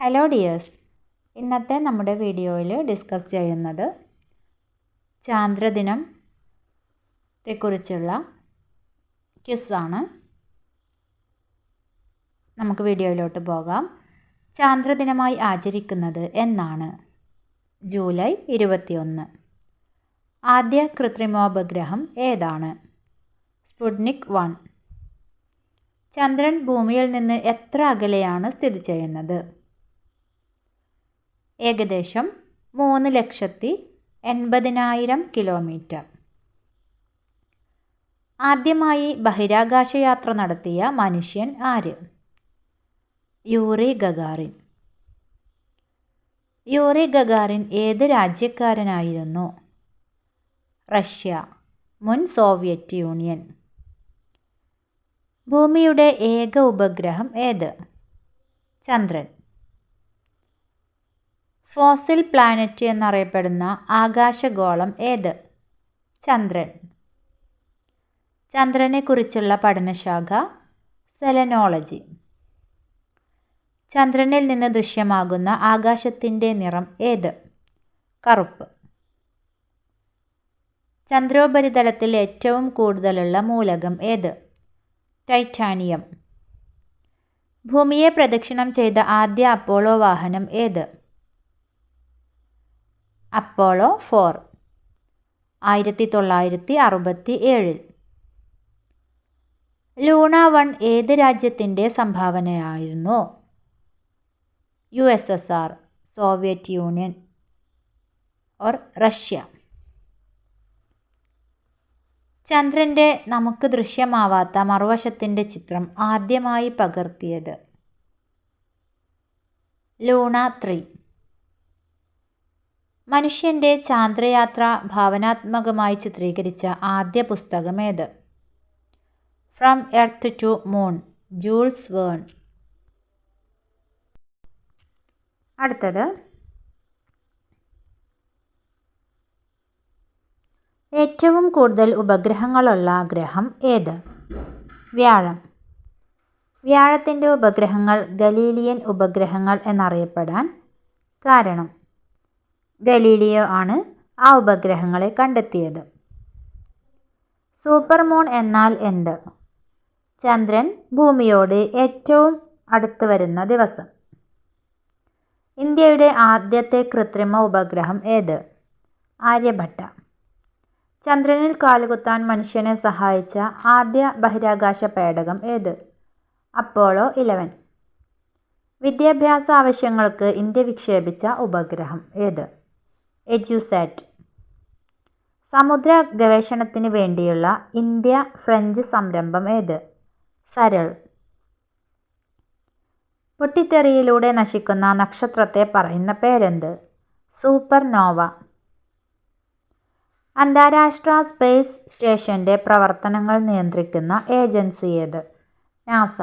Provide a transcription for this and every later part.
Hello dears ഇന്നത്തെ നമ്മുടെ വീഡിയോയിൽ ഡിസ്കസ് ചെയ്യുന്നത് ചാന്ദ്രദിനത്തെക്കുറിച്ചുള്ള ക്യുസാണ് നമുക്ക് വീഡിയോയിലോട്ട് പോകാം. ചാന്ദ്രദിനമായി ആചരിക്കുന്നത് എന്നാണ്. ജൂലൈ ഇരുപത്തിയൊന്ന്. ആദ്യ കൃത്രിമോപഗ്രഹം ഏതാണ്? Sputnik one. ചന്ദ്രൻ ഭൂമിയിൽ നിന്ന് എത്ര അകലെയാണ് സ്ഥിതി ചെയ്യുന്നത്? ഏകദേശം മൂന്ന് ലക്ഷത്തി എൺപതിനായിരം കിലോമീറ്റർ. ആദ്യമായി ബഹിരാകാശ യാത്ര നടത്തിയ മനുഷ്യൻ ആര്? Yuri Gagarin. യൂറി ഗഗാറിൻ ഏത് രാജ്യക്കാരനായിരുന്നു? റഷ്യ മുൻ സോവിയറ്റ് യൂണിയൻ. ഭൂമിയുടെ ഏക ഉപഗ്രഹം ഏത്? ചന്ദ്രൻ. ഫോസിൽ പ്ലാനറ്റ് എന്നറിയപ്പെടുന്ന ആകാശഗോളം ഏത്? ചന്ദ്രൻ. ചന്ദ്രനെക്കുറിച്ചുള്ള പഠനശാഖ സെലനോളജി. ചന്ദ്രനിൽ നിന്ന് ദൃശ്യമാകുന്ന ആകാശത്തിന്റെ നിറം ഏത്? കറുപ്പ്. ചന്ദ്രോപരിതലത്തിൽ ഏറ്റവും കൂടുതലുള്ള മൂലകം ഏത്? ടൈറ്റാനിയം. ഭൂമിയെ പ്രദക്ഷിണം ചെയ്ത ആദ്യ അപ്പോളോ വാഹനം ഏത്? Apollo four. ആയിരത്തി തൊള്ളായിരത്തി അറുപത്തി ഏഴിൽ ലൂണ വൺ ഏത് രാജ്യത്തിന്റെ സംഭാവനയായിരുന്നു? U S S R Soviet Union or Russia? ചന്ദ്രന്റെ നമുക്ക് ദൃശ്യമാവാത്ത മറുവശത്തിന്റെ ചിത്രം ആദ്യമായി പകർത്തിയത് ലൂണ ത്രീ. മനുഷ്യന്റെ ചാന്ദ്രയാത്ര ഭാവനാത്മകമായി ചിത്രീകരിച്ച ആദ്യ പുസ്തകമേത്? From Earth to Moon Jules Verne. അടുത്തത്. ഏറ്റവും കൂടുതൽ ഉപഗ്രഹങ്ങളുള്ള ഗ്രഹം ഏത്? വ്യാഴം. വ്യാഴത്തിന്റെ ഉപഗ്രഹങ്ങൾ ഗലീലിയൻ ഉപഗ്രഹങ്ങൾ എന്നറിയപ്പെടാൻ കാരണം? ഗലീലിയോ ആണ് ആ ഉപഗ്രഹങ്ങളെ കണ്ടെത്തിയത്. സൂപ്പർ മൂൺ എന്നാൽ എന്ത്? ചന്ദ്രൻ ഭൂമിയോട് ഏറ്റവും അടുത്ത് വരുന്ന ദിവസം. ഇന്ത്യയുടെ ആദ്യത്തെ കൃത്രിമ ഉപഗ്രഹം ഏത്? ആര്യഭട്ട. ചന്ദ്രനിൽ കാലുകുത്താൻ മനുഷ്യനെ സഹായിച്ച ആദ്യ ബഹിരാകാശ പേടകം ഏത്? Apollo eleven. വിദ്യാഭ്യാസ ആവശ്യങ്ങൾക്ക് ഇന്ത്യ വിക്ഷേപിച്ച ഉപഗ്രഹം ഏത്? എജ്യൂസാറ്റ് സമുദ്ര ഗവേഷണത്തിന് വേണ്ടിയുള്ള ഇന്ത്യ ഫ്രഞ്ച് സംരംഭം ഏത്? സരൾ. പൊട്ടിത്തെറിയിലൂടെ നശിക്കുന്ന നക്ഷത്രത്തെ പറയുന്ന പേരെന്ത്? സൂപ്പർ നോവ അന്താരാഷ്ട്ര സ്പേസ് സ്റ്റേഷന്റെ പ്രവർത്തനങ്ങൾ നിയന്ത്രിക്കുന്ന ഏജൻസി ഏത്? നാസ.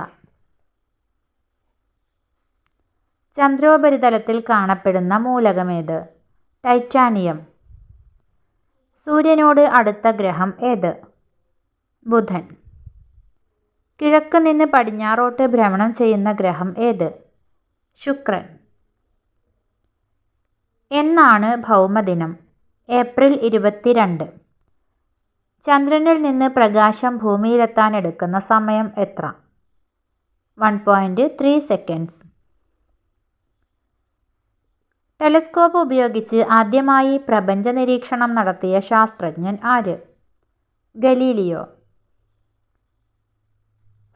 ചന്ദ്രോപരിതലത്തിൽ കാണപ്പെടുന്ന മൂലകമേത് ടൈറ്റാനിയം. സൂര്യനോട് അടുത്ത ഗ്രഹം ഏത്? ബുധൻ. കിഴക്ക് നിന്ന് പടിഞ്ഞാറോട്ട് ഭ്രമണം ചെയ്യുന്ന ഗ്രഹം ഏത്? ശുക്രൻ. എന്നാണ് ഭൗമദിനം. ഏപ്രിൽ ഇരുപത്തിരണ്ട്. ചന്ദ്രനിൽ നിന്ന് പ്രകാശം ഭൂമിയിലെത്താൻ എടുക്കുന്ന സമയം എത്ര? One point three seconds. Telescope ഉപയോഗിച്ച് ആദ്യമായി പ്രപഞ്ച നിരീക്ഷണം നടത്തിയ ശാസ്ത്രജ്ഞൻ ആര്? Galileo.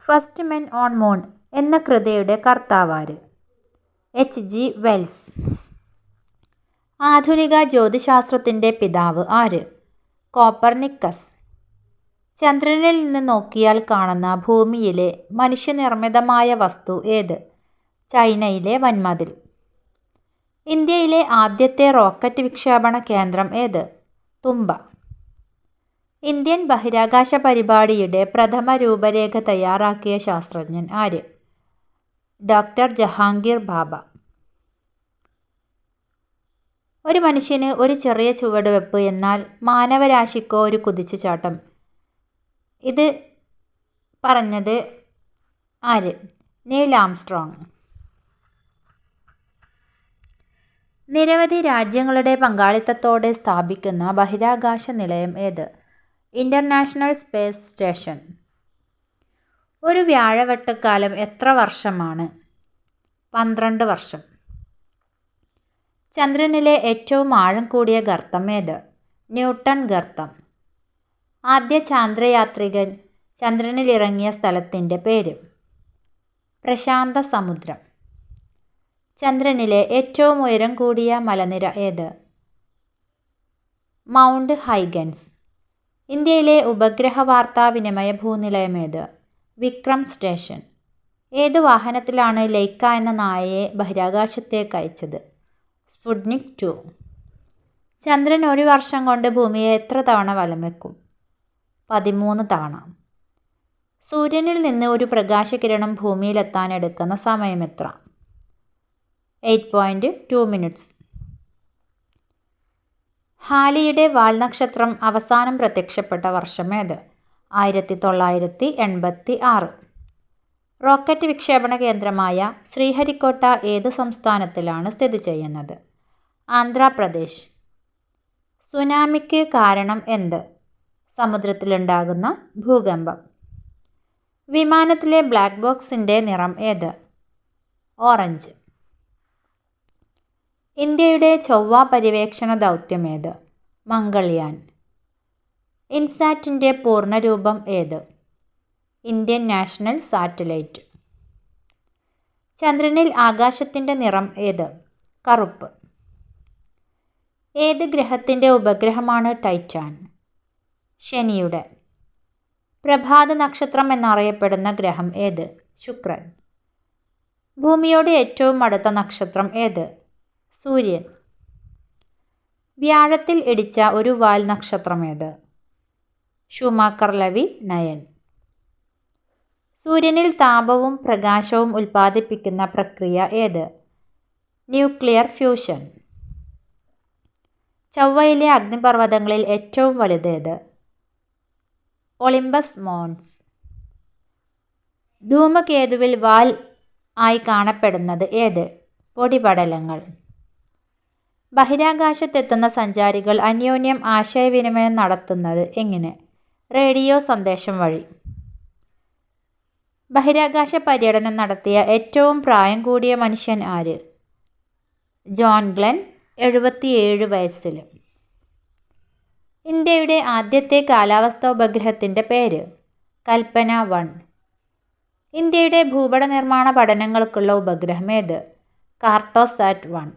First men on Moon എന്ന കൃതിയുടെ കർത്താവാര്. എച്ച്. ജി. വെൽസ്. ആധുനിക ജ്യോതിശാസ്ത്രത്തിന്റെ പിതാവ് ആര്? കോപ്പർനിക്കസ്. ചന്ദ്രനിൽ നിന്ന് നോക്കിയാൽ കാണുന്ന ഭൂമിയിലെ മനുഷ്യനിർമ്മിതമായ വസ്തു ഏത്? ചൈനയിലെ വൻമതിൽ. ഇന്ത്യയിലെ ആദ്യത്തെ റോക്കറ്റ് വിക്ഷേപണ കേന്ദ്രം ഏത്? തുമ്പ ഇന്ത്യൻ ബഹിരാകാശ പരിപാടിയുടെ പ്രഥമ രൂപരേഖ തയ്യാറാക്കിയ ശാസ്ത്രജ്ഞൻ ആര്? ഡോക്ടർ ജഹാംഗീർ ബാബ. ഒരു മനുഷ്യന് ഒരു ചെറിയ ചുവടുവെപ്പ് എന്നാൽ മാനവരാശിക്കോ ഒരു കുതിച്ചുചാട്ടം. ഇത് പറഞ്ഞത് ആര്? Neil Armstrong. നിരവധി രാജ്യങ്ങളുടെ പങ്കാളിത്തത്തോടെ സ്ഥാപിക്കുന്ന ബഹിരാകാശ നിലയം ഏത്? International Space Station. ഒരു വ്യാഴവട്ടക്കാലം എത്ര വർഷമാണ്? പന്ത്രണ്ട് വർഷം. ചന്ദ്രനിലെ ഏറ്റവും ആഴം കൂടിയ ഗർത്തം ഏത്? ന്യൂട്ടൺ ഗർത്തം. ആദ്യ ചാന്ദ്രയാത്രികൻ ചന്ദ്രനിലിറങ്ങിയ സ്ഥലത്തിന്റെ പേര്. പ്രശാന്ത സമുദ്രം. ചന്ദ്രനിലെ ഏറ്റവും ഉയരം കൂടിയ മലനിര ഏത്? Mount Huygens. ഇന്ത്യയിലെ ഉപഗ്രഹ വാർത്താവിനിമയ ഭൂനിലയം ഏത്? വിക്രം സ്റ്റേഷൻ. ഏത് വാഹനത്തിലാണ് ലൈക്ക എന്ന നായയെ ബഹിരാകാശത്തേക്ക് അയച്ചത്? Sputnik to. ചന്ദ്രൻ ഒരു വർഷം കൊണ്ട് ഭൂമിയെ എത്ര തവണ വലം വയ്ക്കും പതിമൂന്ന് തവണ. സൂര്യനിൽ നിന്ന് ഒരു പ്രകാശകിരണം ഭൂമിയിലെത്താൻ എടുക്കുന്ന സമയം എത്ര? Eight point two minutes. ഹാലിയുടെ വാൽനക്ഷത്രം അവസാനം പ്രത്യക്ഷപ്പെട്ട വർഷമേത് ആയിരത്തി തൊള്ളായിരത്തി എൺപത്തി ആറ് റോക്കറ്റ് വിക്ഷേപണ കേന്ദ്രമായ ശ്രീഹരിക്കോട്ട ഏത് സംസ്ഥാനത്തിലാണ് സ്ഥിതി ചെയ്യുന്നത്? ആന്ധ്രാപ്രദേശ്. സുനാമിക്ക് കാരണം എന്ത്? സമുദ്രത്തിലുണ്ടാകുന്ന ഭൂകമ്പം. വിമാനത്തിലെ ബ്ലാക്ക് ബോക്സിന്റെ നിറം ഏത്? ഓറഞ്ച്. ഇന്ത്യയുടെ ചൊവ്വ പര്യവേക്ഷണ ദൗത്യം ഏത്? മംഗൾയാൻ. ഇൻസാറ്റിന്റെ പൂർണരൂപം ഏത്? Indian National Satellite. ചന്ദ്രനിൽ ആകാശത്തിന്റെ നിറം ഏത്? കറുപ്പ്. ഏത് ഗ്രഹത്തിന്റെ ഉപഗ്രഹമാണ് ടൈറ്റാൻ? ശനിയുടെ. പ്രഭാത നക്ഷത്രം എന്നറിയപ്പെടുന്ന ഗ്രഹം ഏത്? ശുക്രൻ. ഭൂമിയോട് ഏറ്റവും അടുത്ത നക്ഷത്രം ഏത്? സൂര്യൻ. വ്യാഴത്തിൽ ഇടിച്ച ഒരു വാൽ നക്ഷത്രം ഏത് ഷുമാക്കർ ലവി നയൻ. സൂര്യനിൽ താപവും പ്രകാശവും ഉൽപ്പാദിപ്പിക്കുന്ന പ്രക്രിയ ഏത്? Nuclear fusion. ചൊവ്വയിലെ അഗ്നിപർവതങ്ങളിൽ ഏറ്റവും വലുതേത് ഒളിമ്പസ് മോൺസ്. ധൂമകേതുവിൽ വാൽ ആയി കാണപ്പെടുന്നത് ഏത്? പൊടിപടലങ്ങൾ. ബഹിരാകാശത്തെത്തുന്ന സഞ്ചാരികൾ അന്യോന്യം ആശയവിനിമയം നടത്തുന്നത് എങ്ങനെ? റേഡിയോ സന്ദേശം വഴി. ബഹിരാകാശ പര്യടനം നടത്തിയ ഏറ്റവും പ്രായം കൂടിയ മനുഷ്യൻ ആര്? ജോൺ ഗ്ലെൻ എഴുപത്തിയേഴ് വയസ്സിൽ ഇന്ത്യയുടെ ആദ്യത്തെ കാലാവസ്ഥാ ഉപഗ്രഹത്തിന്റെ പേര് കൽപ്പന വൺ. ഇന്ത്യയുടെ ഭൂപട നിർമ്മാണ പഠനങ്ങൾക്കുള്ള ഉപഗ്രഹം ഏത്? കാർട്ടോസാറ്റ് വൺ.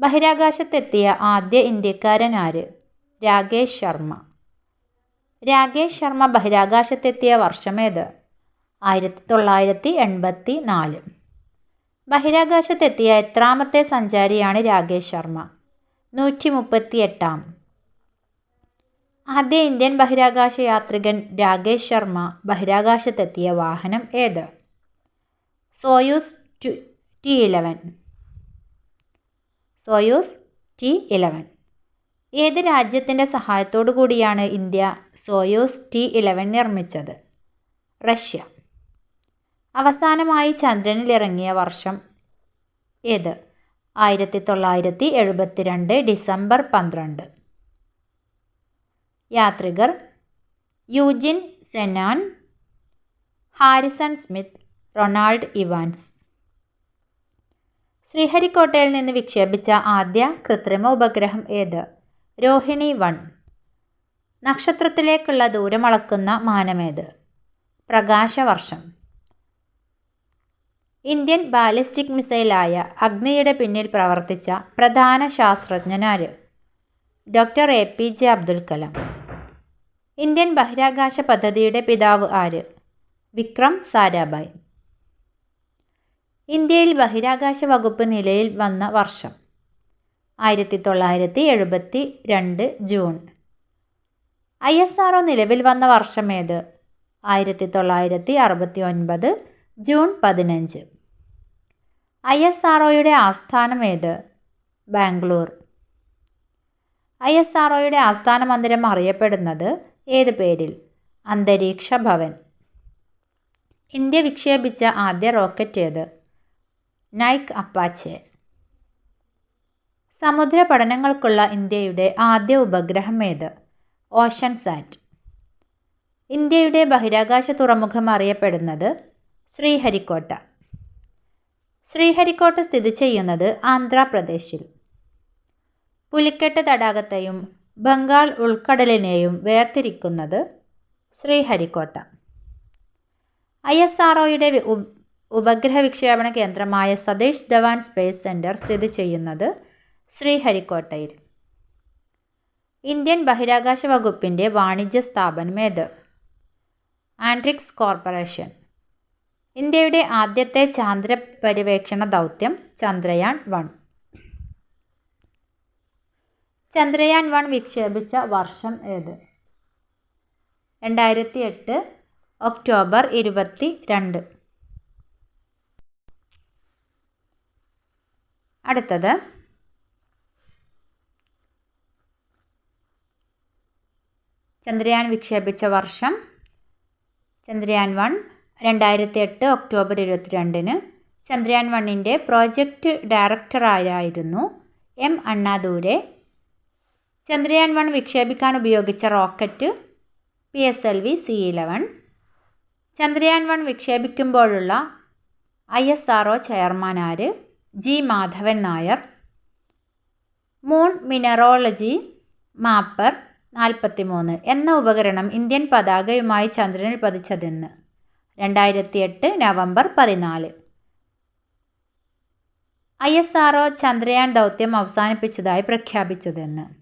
ബഹിരാകാശത്തെത്തിയ ആദ്യ ഇന്ത്യക്കാരൻ ആര് രാകേഷ് ശർമ്മ. രാകേഷ് ശർമ്മ ബഹിരാകാശത്തെത്തിയ വർഷമേത് ആയിരത്തി തൊള്ളായിരത്തി എൺപത്തി നാല് ബഹിരാകാശത്തെത്തിയ എത്രാമത്തെ സഞ്ചാരിയാണ് രാകേഷ് ശർമ്മ? നൂറ്റി മുപ്പത്തി എട്ടാം ആദ്യ ഇന്ത്യൻ ബഹിരാകാശ യാത്രികൻ രാകേഷ് ശർമ്മ ബഹിരാകാശത്തെത്തിയ വാഹനം ഏത്? Soyuz T eleven. Soyuz T eleven. ഏത് രാജ്യത്തിന്റെ സഹായത്തോടു കൂടിയാണ് ഇന്ത്യ സോയൂസ് ടി ഇലവൻ നിർമ്മിച്ചത്? റഷ്യ. അവസാനമായി ചന്ദ്രനിലിറങ്ങിയ വർഷം ഏത്? ആയിരത്തി തൊള്ളായിരത്തി എഴുപത്തിരണ്ട് ഡിസംബർ പന്ത്രണ്ട്. യാത്രികർ Eugene Cernan Harrison Schmitt Ronald Evans. ശ്രീഹരിക്കോട്ടയിൽ നിന്ന് വിക്ഷേപിച്ച ആദ്യ കൃത്രിമ ഉപഗ്രഹം ഏത്? രോഹിണി വൺ. നക്ഷത്രത്തിലേക്കുള്ള ദൂരമളക്കുന്ന മാനമേത് പ്രകാശവർഷം. ഇന്ത്യൻ ബാലിസ്റ്റിക് മിസൈലായ അഗ്നിയുടെ പിന്നിൽ പ്രവർത്തിച്ച പ്രധാന ശാസ്ത്രജ്ഞനാര്? Doctor A P J Abdul Kalam. Indian ബഹിരാകാശ പദ്ധതിയുടെ പിതാവ് ആര്? വിക്രം സാരാഭായ്. ഇന്ത്യയിൽ ബഹിരാകാശ വകുപ്പ് നിലയിൽ വന്ന വർഷം. ആയിരത്തി തൊള്ളായിരത്തി എഴുപത്തി രണ്ട് ജൂൺ. ഐ എസ് ആർ നിലവിൽ വന്ന വർഷം ഏത്? ആയിരത്തി തൊള്ളായിരത്തി അറുപത്തി ഒൻപത് ജൂൺ പതിനഞ്ച്. ഐ എസ് ആർ ആസ്ഥാനം ഏത്? ബാംഗ്ലൂർ. ഐ എസ് ആർ ആസ്ഥാന മന്ദിരം അറിയപ്പെടുന്നത് ഏത് പേരിൽ? അന്തരീക്ഷ ഭവൻ. ഇന്ത്യ വിക്ഷേപിച്ച ആദ്യ റോക്കറ്റ് ഏത്? Nike Apache. സമുദ്ര പഠനങ്ങൾക്കുള്ള ഇന്ത്യയുടെ ആദ്യ ഉപഗ്രഹം ഏത്? Oceansat. ഇന്ത്യയുടെ ബഹിരാകാശ തുറമുഖം അറിയപ്പെടുന്നത് ശ്രീഹരിക്കോട്ട. ശ്രീഹരിക്കോട്ട സ്ഥിതി ചെയ്യുന്നത് ആന്ധ്രാപ്രദേശിൽ. പുലിക്കെട്ട് തടാകത്തെയും ബംഗാൾ ഉൾക്കടലിനെയും വേർതിരിക്കുന്നത് ശ്രീഹരിക്കോട്ട. ഐ എസ് ആർ ഒയുടെ ഉപഗ്രഹ വിക്ഷേപണ കേന്ദ്രമായ സതീഷ് ധവാൻ സ്പേസ് സെന്റർ സ്ഥിതി ചെയ്യുന്നത് ശ്രീഹരിക്കോട്ടയിൽ. ഇന്ത്യൻ ബഹിരാകാശ വകുപ്പിന്റെ വാണിജ്യ സ്ഥാപനം ഏത്? ആൻഡ്രിക്സ് കോർപ്പറേഷൻ. ഇന്ത്യയുടെ ആദ്യത്തെ ചാന്ദ്ര പര്യവേക്ഷണ ദൗത്യം ചന്ദ്രയാൻ വൺ. ചന്ദ്രയാൻ വൺ വിക്ഷേപിച്ച വർഷം ഏത്? രണ്ടായിരത്തി എട്ട് ഒക്ടോബർ ഇരുപത്തി രണ്ട് അടുത്തത്. ചന്ദ്രയാൻ വിക്ഷേപിച്ച വർഷം ചന്ദ്രയാൻ വൺ രണ്ടായിരത്തി എട്ട് ഒക്ടോബർ ഇരുപത്തിരണ്ടിന്. ചന്ദ്രയാൻ വണ്ണിന്റെ പ്രോജക്റ്റ് ഡയറക്ടറായിരുന്നു എം അണ്ണാദൂരെ. ചന്ദ്രയാൻ വൺ വിക്ഷേപിക്കാൻ ഉപയോഗിച്ച rocket P S L V C eleven. Chandrayaan one വിക്ഷേപിക്കുമ്പോഴുള്ള I S R O ചെയർമാനാർ G Madhavan Nair Moon Mineralogy Mapper നാൽപ്പത്തി മൂന്ന് എന്ന ഉപകരണം ഇന്ത്യൻ പതാകയുമായി ചന്ദ്രനിൽ പതിച്ചതെന്ന്. രണ്ടായിരത്തി എട്ട് നവംബർ പതിനാല്. ഐ എസ് ആർ ചന്ദ്രയാൻ ദൗത്യം അവസാനിപ്പിച്ചതായി പ്രഖ്യാപിച്ചതെന്ന്.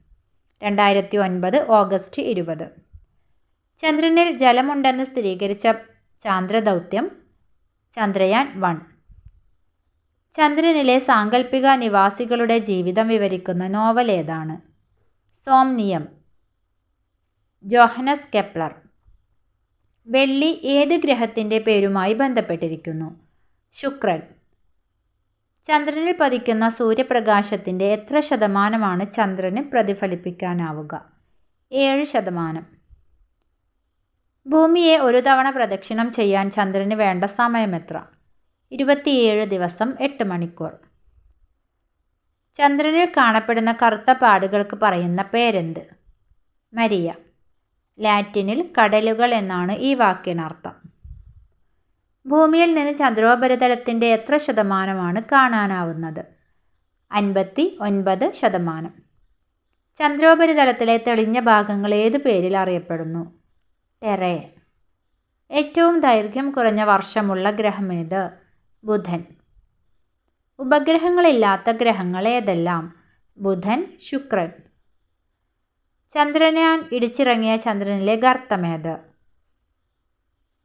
രണ്ടായിരത്തി ഒൻപത് ഓഗസ്റ്റ് ഇരുപത്. ചന്ദ്രനിൽ ജലമുണ്ടെന്ന് സ്ഥിരീകരിച്ച ചാന്ദ്രദൗത്യം ചന്ദ്രയാൻ വൺ. ചന്ദ്രനിലെ സാങ്കല്പിക നിവാസികളുടെ ജീവിതം വിവരിക്കുന്ന നോവൽ ഏതാണ്? സോംനിയം. Johannes Kepler. വെള്ളി ഏത് ഗ്രഹത്തിന്റെ പേരുമായി ബന്ധപ്പെട്ടിരിക്കുന്നു? ശുക്രൻ. ചന്ദ്രനിൽ പതിക്കുന്ന സൂര്യപ്രകാശത്തിന്റെ എത്ര ശതമാനമാണ് ചന്ദ്രന് പ്രതിഫലിപ്പിക്കാനാവുക? ഏഴ് ശതമാനം. ഭൂമിയെ ഒരു തവണ പ്രദക്ഷിണം ചെയ്യാൻ ചന്ദ്രന് വേണ്ട സമയം എത്ര ഇരുപത്തിയേഴ് ദിവസം എട്ട് മണിക്കൂർ. ചന്ദ്രനിൽ കാണപ്പെടുന്ന കറുത്ത പാടുകൾക്ക് പറയുന്ന പേരെന്ത്? മരിയ. ലാറ്റിനിൽ കടലുകൾ എന്നാണ് ഈ വാക്കിനർത്ഥം. ഭൂമിയിൽ നിന്ന് ചന്ദ്രോപരിതലത്തിന്റെ എത്ര ശതമാനമാണ് കാണാനാവുന്നത്? അൻപത്തി ഒൻപത് ശതമാനം. ചന്ദ്രോപരിതലത്തിലെ തെളിഞ്ഞ ഭാഗങ്ങൾ ഏതു പേരിൽ അറിയപ്പെടുന്നു? ടെറേ. ഏറ്റവും ദൈർഘ്യം കുറഞ്ഞ വർഷമുള്ള ഗ്രഹമേത് ബുധൻ. ഉപഗ്രഹങ്ങളില്ലാത്ത ഗ്രഹങ്ങൾ ഏതെല്ലാം ബുധൻ ശുക്രൻ. ചന്ദ്രനാൻ ഇടിച്ചിറങ്ങിയ ചന്ദ്രനിലെ ഗർത്തമേത്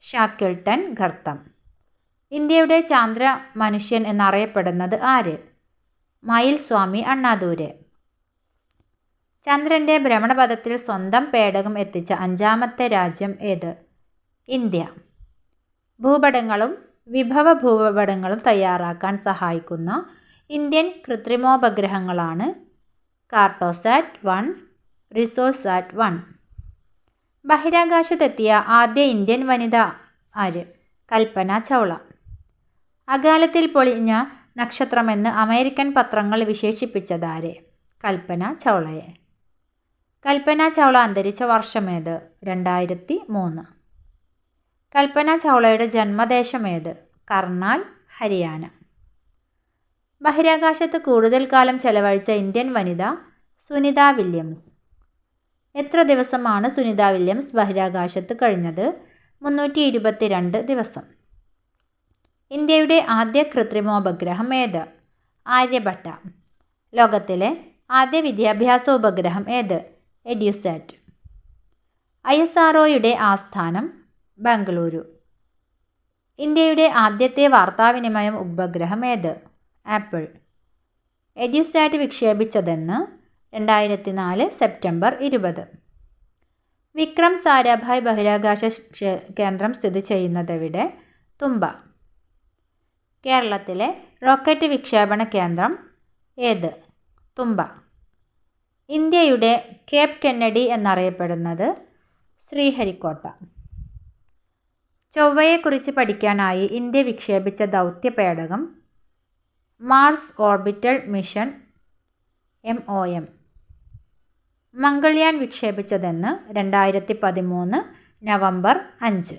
ഷാക്കിൾട്ടൻ ഗർത്തം. ഇന്ത്യയുടെ ചാന്ദ്ര മനുഷ്യൻ എന്നറിയപ്പെടുന്നത് ആര്? മയിൽ സ്വാമി അണ്ണാദൂര്. ചന്ദ്രന്റെ ഭ്രമണപഥത്തിൽ സ്വന്തം പേടകം എത്തിച്ച അഞ്ചാമത്തെ രാജ്യം ഏത്? ഇന്ത്യ. ഭൂപടങ്ങളും വിഭവ ഭൂപടങ്ങളും തയ്യാറാക്കാൻ സഹായിക്കുന്ന ഇന്ത്യൻ കൃത്രിമോപഗ്രഹങ്ങളാണ് കാർട്ടോസാറ്റ് വൺ റിസോഴ്സാറ്റ് വൺ. ബഹിരാകാശത്തെത്തിയ ആദ്യ ഇന്ത്യൻ വനിത ആര്? കൽപ്പന ചൗള. അകാലത്തിൽ പൊളിഞ്ഞ നക്ഷത്രമെന്ന് അമേരിക്കൻ പത്രങ്ങൾ വിശേഷിപ്പിച്ചതാരെ? കൽപ്പന ചൗളയെ. കൽപ്പന ചൗള അന്തരിച്ച വർഷമേത് രണ്ടായിരത്തി മൂന്ന്. കൽപ്പന ചൗളയുടെ ജന്മദേശം ഏത്? കർണാൽ ഹരിയാന. ബഹിരാകാശത്ത് കൂടുതൽ കാലം ചെലവഴിച്ച ഇന്ത്യൻ വനിത സുനിത വില്യംസ്. എത്ര ദിവസമാണ് സുനിത വില്യംസ് ബഹിരാകാശത്ത് കഴിഞ്ഞത്? മുന്നൂറ്റി ഇരുപത്തിരണ്ട് ദിവസം. ഇന്ത്യയുടെ ആദ്യ കൃത്രിമോപഗ്രഹം ഏത്? ആര്യഭട്ട. ലോകത്തിലെ ആദ്യ വിദ്യാഭ്യാസ ഉപഗ്രഹം ഏത്? എഡ്യൂസാറ്റ്. ഐ എസ് ആസ്ഥാനം ബംഗളൂരു ഇന്ത്യയുടെ ആദ്യത്തെ വാർത്താവിനിമയം ഉപഗ്രഹം ഏത്? ആപ്പിൾ. എഡ്യൂസാറ്റ് വിക്ഷേപിച്ചതെന്ന് രണ്ടായിരത്തി നാല് സെപ്റ്റംബർ ഇരുപത്. വിക്രം സാരാഭായ് ബഹിരാകാശ കേന്ദ്രം സ്ഥിതി ചെയ്യുന്നതെവിടെ? തുമ്പ. കേരളത്തിലെ റോക്കറ്റ് വിക്ഷേപണ കേന്ദ്രം ഏത്? തുമ്പ. ഇന്ത്യയുടെ കേപ്പ് കെന്നഡി എന്നറിയപ്പെടുന്നത് ശ്രീഹരിക്കോട്ട. ചൊവ്വയെക്കുറിച്ച് പഠിക്കാനായി ഇന്ത്യ വിക്ഷേപിച്ച ദൗത്യ പേടകം Mars orbital mission M O M Mangalyaan വിക്ഷേപിച്ചതെന്ന് രണ്ടായിരത്തി പതിമൂന്ന് നവംബർ അഞ്ച്.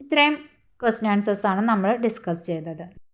ഇത്രയും ക്വസ്റ്റ്യൻ ആൻസേഴ്സാണ് നമ്മൾ ഡിസ്കസ് ചെയ്തത്.